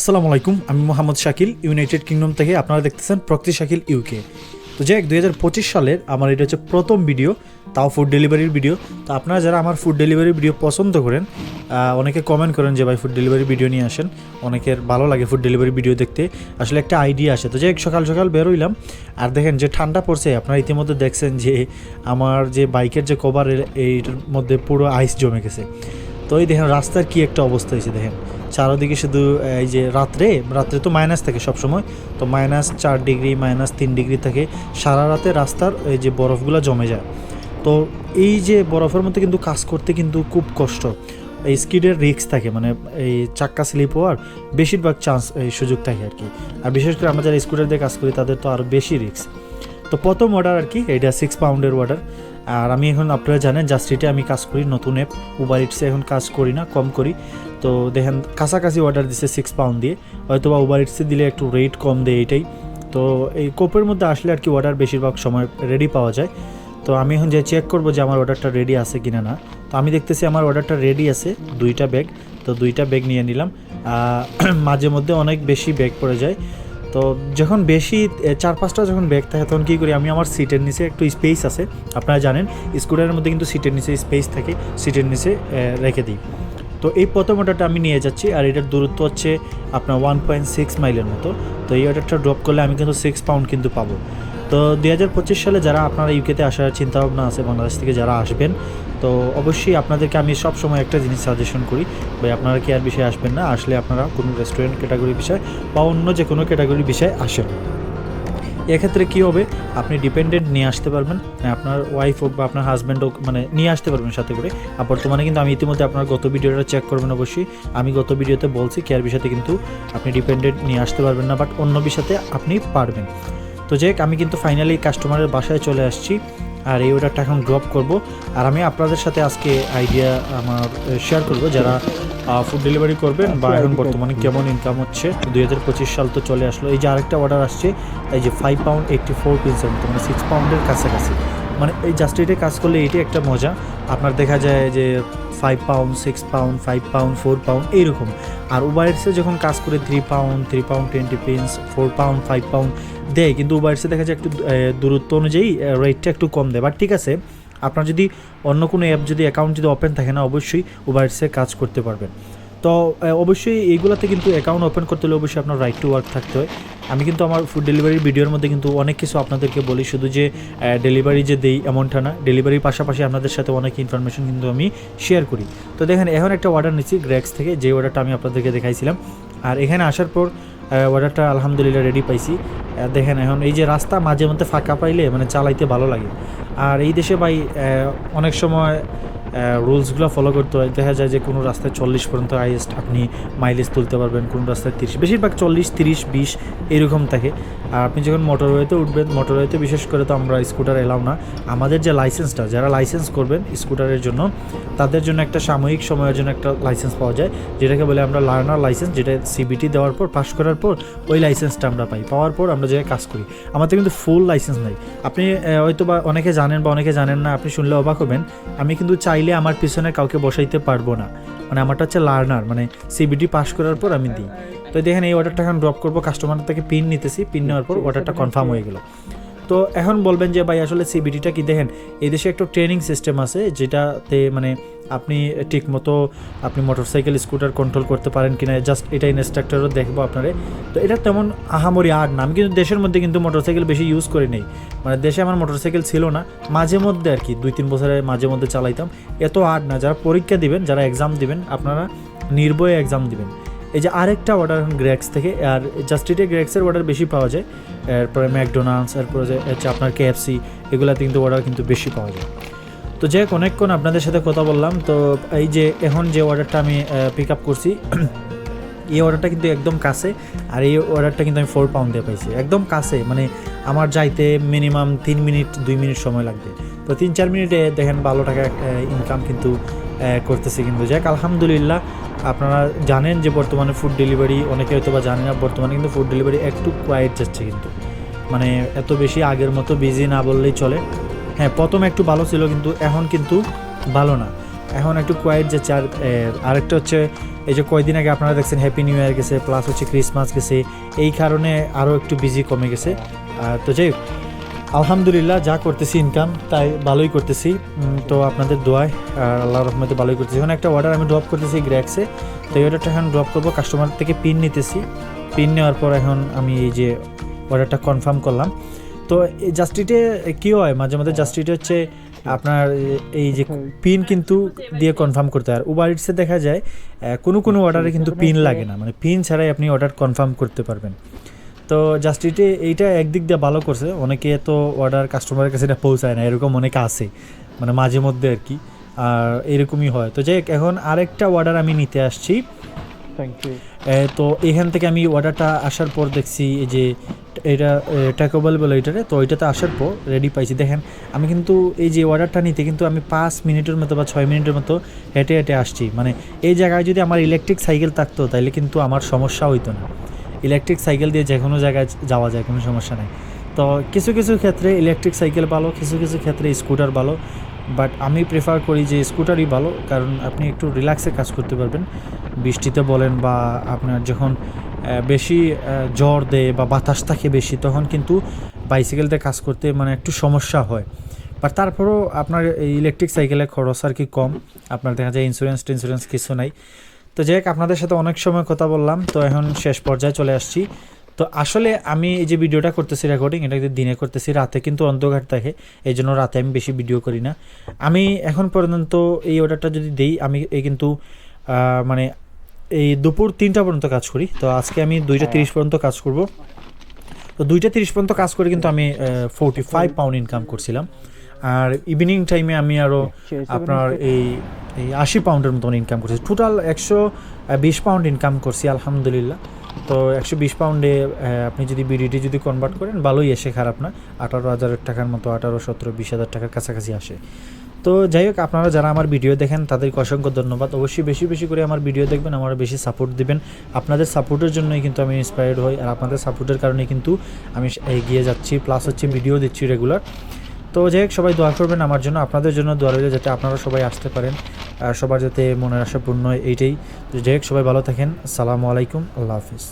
আসসালামু আলাইকুম, আমি মোহাম্মদ শাকিল ইউনাইটেড কিংডম থেকে আপনারা দেখতেছেন প্রকৃতি শাকিল ইউকে তো যাই দুই হাজার পঁচিশ সালের আমার এটা হচ্ছে প্রথম ভিডিও, তাও ফুড ডেলিভারির ভিডিও। তো আপনারা যারা আমার ফুড ডেলিভারি ভিডিও পছন্দ করেন অনেকে কমেন্ট করেন যে ভাই ফুড ডেলিভারি ভিডিও নিয়ে আসেন, অনেকের ভালো লাগে ফুড ডেলিভারি ভিডিও দেখতে। আসলে একটা আইডিয়া আসে। তো যাই সকাল সকাল বেরোইলাম, আর দেখেন যে ঠান্ডা পড়ছে, আপনারা ইতিমধ্যে দেখছেন যে আমার যে বাইকের যে কভার এইটার মধ্যে পুরো আইস জমে গেছে। তো এই দেখেন রাস্তার কি একটা অবস্থা হয়েছে, দেখেন। চারোদিকে শুধু এই যে রাত্রে রাত্রে তো মাইনাস থাকে সবসময়। তো মাইনাস চার ডিগ্রি মাইনাস তিন ডিগ্রি থাকে। সারা রাতে রাস্তার এই যে বরফগুলো জমে যায়। তো এই যে বরফের মধ্যে কিন্তু কাজ করতে কিন্তু খুব কষ্ট। এই স্কিডের রিক্স থাকে মানে এই চাক্কা স্লিপ হওয়ার বেশিরভাগ চান্স এই সুযোগ থাকে আর কি। আর বিশেষ করে আমরা যারা স্কুটার দিয়ে কাজ করি, তাদের তো আরও বেশি রিস্ক তো প্রথম অর্ডার আর কি, এটা সিক্স পাউন্ডের অর্ডার আর আমি এখন আপনারা জানেন জাস্টিটে আমি কাজ করি, নতুন অ্যাপ উবার ইটসে এখন কাজ করি না, কম করি। তো দেখেন, কাছাকাছি অর্ডার দিছে সিক্স পাউন্ড দিয়ে হয়তো বা উবার ইটসে দিলে একটু রেট কম দেয় এটাই। তো এই কোপের মধ্যে আসলে আর কি অর্ডার বেশিরভাগ সময় রেডি পাওয়া যায়। তো আমি এখন যে চেক করব যে আমার অর্ডারটা রেডি আছে কিনা না। তো আমি দেখতেছি আমার অর্ডারটা রেডি আছে, দুইটা ব্যাগ তো দুইটা ব্যাগ নিয়ে নিলাম। মাঝে মধ্যে অনেক বেশি ব্যাগ পড়ে যায়। তো যখন বেশি চার পাঁচটা যখন ব্যাগ থাকে, তখন কী করি, আমি আমার সিটের নিচে একটু স্পেস আছে, আপনারা জানেন স্কুটারের মধ্যে কিন্তু সিটের নিচে স্পেস থাকে সিটের নিচে রেখে দিই। তো এই প্রথম অর্ডারটা আমি নিয়ে যাচ্ছি, আর এটার দূরত্ব হচ্ছে আপনার ওয়ান পয়েন্ট সিক্স মাইলের মতো। তো এই অর্ডারটা ড্রপ করলে আমি কিন্তু সিক্স পাউন্ড কিন্তু পাবো। তো দু হাজার পঁচিশ সালে যারা আপনারা ইউকেতে আসার চিন্তাভাবনা আছে, বাংলাদেশ থেকে যারা আসবেন তো অবশ্যই আপনাদেরকে আমি সব সময় একটা জিনিস সাজেশন করি। ভাই, আপনারা কি আর বিষয়ে আসবেন না? আসলে আপনারা কোনো রেস্টুরেন্ট ক্যাটাগরি বিষয় বা অন্য যে কোনো ক্যাটাগরি বিষয়ে আসেন। এক্ষেত্রে কী হবে? আপনি ডিপেন্ডেন্ট নিয়ে আসতে পারবেন। আপনার ওয়াইফ হোক বা আপনার হাজব্যান্ড হোক মানে নিয়ে আসতে পারবেন সাথে করে। আর বর্তমানে কিন্তু আমি ইতিমধ্যে আপনার গত ভিডিওটা চেক করবেন অবশ্যই। আমি গত ভিডিওতে বলছি কেয়ার বিষয়তে কিন্তু আপনি ডিপেন্ডেন্ট নিয়ে আসতে পারবেন না বাট অন্য বিষয়তে আপনি পারবেন। তো যাই আমি কিন্তু ফাইনালি কাস্টমারের বাসায় চলে আসছি। আর এই অর্ডারটা এখন ড্রপ করব। আর আমি আপনাদের সাথে আজকে আইডিয়া আমার শেয়ার করব যারা ফুড ডেলিভারি করবেন বা এখন বর্তমানে কেমন ইনকাম হচ্ছে। দুই হাজার পঁচিশ সাল তো চলে আসলো। এই যে আরেকটা অর্ডার আসছে এই যে ফাইভ পাউন্ড এইটটি ফোর পিন্সের মতো মানে সিক্স পাউন্ডের কাছাকাছি। মানে এই জাস্ট এটে কাজ করলে এটাই একটা মজা। আপনার দেখা যায় যে five pound six pound five pound four pound এইরকম। আর উবারেটসে যখন কাজ করে three pound three pound twenty pence four pound five pound দেয়। কিন্তু উবারেটসে দেখা যায় একটু দূরত্ব অনুযায়ী রেটটা একটু কম দেয়। বাট ঠিক আছে, আপনার যদি অন্য কোনো অ্যাপ যদি অ্যাকাউন্ট যদি ওপেন থাকে না, অবশ্যই উবারেটসে কাজ করতে পারবেন। তো অবশ্যই এইগুলোতে কিন্তু অ্যাকাউন্ট ওপেন করতে হলে অবশ্যই আপনার রাইট টু ওয়ার্ক থাকতে হয়। আমি কিন্তু আমার ফুড ডেলিভারির ভিডিওর মধ্যে কিন্তু অনেক কিছু আপনাদেরকে বলি। শুধু যে ডেলিভারি যে দেই এমনটা না ডেলিভারির পাশাপাশি আপনাদের সাথে অনেক ইনফরমেশন কিন্তু আমি শেয়ার করি। তো দেখেন, এখন একটা অর্ডার নিচ্ছি গ্র্যাক্স থেকে যে অর্ডারটা আমি আপনাদেরকে দেখাইছিলাম। আর এখানে আসার পর অর্ডারটা আলহামদুলিল্লাহ রেডি পাইছি। দেখেন, এখন এই যে রাস্তা মাঝে মধ্যে ফাঁকা পাইলে মানে চালাইতে ভালো লাগে। আর এই দেশে ভাই অনেক সময় রুলসগুলো ফলো করতে হয়। দেখা যায় যে কোনো রাস্তায় চল্লিশ পর্যন্ত হাইয়েস্ট আপনি মাইলেজ তুলতে পারবেন, কোনো রাস্তায় তিরিশ। বেশিরভাগ চল্লিশ, তিরিশ, বিশ এরকম থাকে। আর আপনি যখন মোটরওয়েতে উঠবেন মোটরওয়েতে বিশেষ করে তো আমরা স্কুটার এলাও না। আমাদের যে লাইসেন্সটা যারা লাইসেন্স করবেন স্কুটারের জন্য, তাদের জন্য একটা সাময়িক সময়ের জন্য একটা লাইসেন্স পাওয়া যায়। যেটাকে বলে আমরা লার্নার লাইসেন্স যেটা সিবিটি দেওয়ার পর পাস করার পর, ওই লাইসেন্সটা আমরা পাই। পাওয়ার পর আমরা জায়গায় কাজ করি। আমাদের কিন্তু ফুল লাইসেন্স নাই। আপনি হয়তো বা অনেকে জানেন বা অনেকে জানেন না, আপনি শুনলে অবাক হবেন। আমি কিন্তু চাইলে আমার পিছনে কাউকে বসাইতে পারব না। মানে আমারটা হচ্ছে লার্নার মানে সিবিডি পাস করার পর আমি দিই। তো দেখেন এই অর্ডারটা এখন ড্রপ করব কাস্টমার থেকে পিন নিতেছি পিন নেওয়ার পর অর্ডারটা কনফার্ম হয়ে গেল। তো এখন বলবেন যে ভাই, আসলে সিবিডিটা কি? দেখেন, এই দেশে একটা ট্রেনিং সিস্টেম আছে, যেটাতে মানে আপনি ঠিক মতো আপনি মোটরসাইকেল স্কুটার কন্ট্রোল করতে পারেন কিনা জাস্ট এটা ইনস্ট্রাক্টরও দেখব আপনারে। তো এটা তেমন আহামরি আর না। আমি কিন্তু দেশের মধ্যে কিন্তু মোটরসাইকেল বেশি ইউজ করি নেই। মানে দেশে আমার মোটরসাইকেল ছিল না। মাঝে মধ্যে আর কি দুই তিন বছরে মাঝে মধ্যে চালাইতাম। এত আর্ট না। যারা পরীক্ষা দিবেন, যারা এক্সাম দিবেন, আপনারা নির্ভয়ে এক্সাম দিবেন। এই যে আরেকটা অর্ডার এখন গ্র্যাক্স থেকে, আর জাস্টিটে গ্রেক্সের অর্ডার বেশি পাওয়া যায়। এরপরে ম্যাকডোনাল্ডস এরপরে যে হচ্ছে আপনার কেএফসি এগুলাতে কিন্তু অর্ডার কিন্তু বেশি পাওয়া যায়। তো যাই হোক, অনেকক্ষণ আপনাদের সাথে কথা বললাম। তো এই যে এখন যে অর্ডারটা আমি পিক আপ করছি, এই অর্ডারটা কিন্তু একদম কাছে, আর এই অর্ডারটা কিন্তু আমি ফোর পাউন্ড দিয়ে পাইছি। একদম কাছে মানে আমার যাইতে মিনিমাম তিন মিনিট, দুই মিনিট সময় লাগবে। তো তিন চার মিনিটে দেখেন ভালো টাকা ইনকাম কিন্তু করতেছি কিন্তু। যাক আলহামদুলিল্লাহ আপনারা জানেন যে বর্তমানে ফুড ডেলিভারি অনেকে হয়তো বা জানেন না বর্তমানে কিন্তু ফুড ডেলিভারি একটু কোয়াইট যাচ্ছে কিন্তু। মানে এত বেশি আগের মতো বিজি না বললেই চলে। হ্যাঁ প্রথম একটু ভালো ছিল কিন্তু এখন কিন্তু ভালো না। এখন একটু কোয়াইট যাচ্ছে। আর আরেকটা হচ্ছে এই যে কয়দিন আগে আপনারা দেখছেন হ্যাপি নিউ ইয়ার গেছে প্লাস হচ্ছে ক্রিসমাস গেছে এই কারণে আরও একটু বিজি কমে গেছে। তো যাই হোক, আলহামদুলিল্লাহ যা করতেছি ইনকাম তাই ভালোই করতেছি। তো আপনাদের দোয়ায় আর আল্লাহ রহমতে ভালোই করতেছি। এখন একটা অর্ডার আমি ড্রপ করতেছি গ্র্যাক্সে তো এই অর্ডারটা এখন ড্রপ করব। কাস্টমার থেকে পিন নিতেছি। পিন নেওয়ার পর এখন আমি এই যে অর্ডারটা কনফার্ম করলাম। তো এই জাস্টিটে কী হয়? মাঝে মাঝে জাস্টিটে হচ্ছে আপনার এই যে পিন কিন্তু দিয়ে কনফার্ম করতে হয়। আর উবার ইটসে দেখা যায় কোনো কোনো অর্ডারে কিন্তু পিন লাগে না। মানে পিন ছাড়াই আপনি অর্ডার কনফার্ম করতে পারবেন। তো জাস্টিটে এইটা একদিক দিয়ে ভালো করছে। অনেকে তো অর্ডার কাস্টমারের কাছে এটা পৌঁছায় না এরকম অনেকে আছে মানে মাঝে মধ্যে আর কি। আর এরকমই হয়। তো যাই এখন আরেকটা অর্ডার আমি নিতে আসছি। থ্যাংক ইউ তো এখান থেকে আমি অর্ডারটা আসার পর দেখছি এই যে এটা ট্যাকোবল বলে এটারে তো ওইটাতে আসার পর রেডি পাইছি। দেখেন আমি কিন্তু এই যে অর্ডারটা নিতে কিন্তু আমি পাঁচ মিনিটের মতো বা ছয় মিনিটের মতো হেঁটে হেঁটে আসছি। মানে এই জায়গায় যদি আমার ইলেকট্রিক সাইকেল থাকতো তাহলে কিন্তু আমার সমস্যা হইতো না। ইলেকট্রিক সাইকেল দিয়ে যে কোনো জায়গায় যাওয়া যায়, কোনো সমস্যা নাই। তো কিছু কিছু ক্ষেত্রে ইলেকট্রিক সাইকেল ভালো, কিছু কিছু ক্ষেত্রে স্কুটার ভালো বাট আমি প্রেফার করি যে স্কুটারই ভালো, কারণ আপনি একটু রিল্যাক্সে কাজ করতে পারবেন। বৃষ্টিতে বলেন বা আপনার যখন বেশি জ্বর দেয় বা বাতাস থাকে বেশি, তখন কিন্তু বাইসাইকেলতে কাজ করতে মানে একটু সমস্যা হয়। বাট তারপরেও আপনার ইলেকট্রিক সাইকেলের খরচ আর কি কম। আপনার দেখা যায় ইন্স্যুরেন্স টিন্স্যুরেন্স কিছু নাই। তো যাই হোক, আপনাদের সাথে অনেক সময় কথা বললাম তো এখন শেষ পর্যায়ে চলে আসছি। তো আসলে আমি এই যে ভিডিওটা করতেছি রেকর্ডিং এটা কিন্তু দিনে করতেছি রাতে কিন্তু অন্ধকার থাকে এই জন্য রাতে আমি বেশি ভিডিও করি না। আমি এখন পর্যন্ত এই অর্ডারটা যদি দেই আমি এই কিন্তু মানে এই দুপুর তিনটা পর্যন্ত কাজ করি তো আজকে আমি দুইটা তিরিশ পর্যন্ত কাজ করব। তো দুইটা তিরিশ পর্যন্ত কাজ করে কিন্তু আমি ফোরটি ফাইভ পাউন্ড ইনকাম করছিলাম। আর ইভিনিং টাইমে আমি আরও আপনার এই এই আশি পাউন্ডের মতন ইনকাম করছি। টোটাল একশো বিশ পাউন্ড ইনকাম করছি, আলহামদুলিল্লাহ। তো একশো বিশ পাউন্ডে আপনি যদি বিডিটি যদি কনভার্ট করেন, ভালোই এসে খারাপ না। আঠারো হাজার টাকার মতো, আঠারো, সতেরো, বিশ হাজার টাকার কাছাকাছি আসে। তো যাই হোক, আপনারা যারা আমার ভিডিও দেখেন, তাদেরকে অসংখ্য ধন্যবাদ। অবশ্যই বেশি বেশি করে আমার ভিডিও দেখবেন, আমার বেশি সাপোর্ট দিবেন। আপনাদের সাপোর্টের জন্যই কিন্তু আমি ইন্সপায়ার্ড হই। আর আপনাদের সাপোর্টের কারণে কিন্তু আমি এগিয়ে যাচ্ছি। প্লাস হচ্ছে ভিডিও দিচ্ছি রেগুলার তো যাই হোক, সবাই দোয়া করবেন আমার জন্য, আপনাদের জন্য দোয়া রইল যাতে আপনারা সবাই আসতে পারেন, আর সবার যাতে মনের আশা পূর্ণ হয় এইটাই। তো যাই হোক, সবাই ভালো থাকেন। সালামু আলাইকুম, আল্লাহ হাফিজ।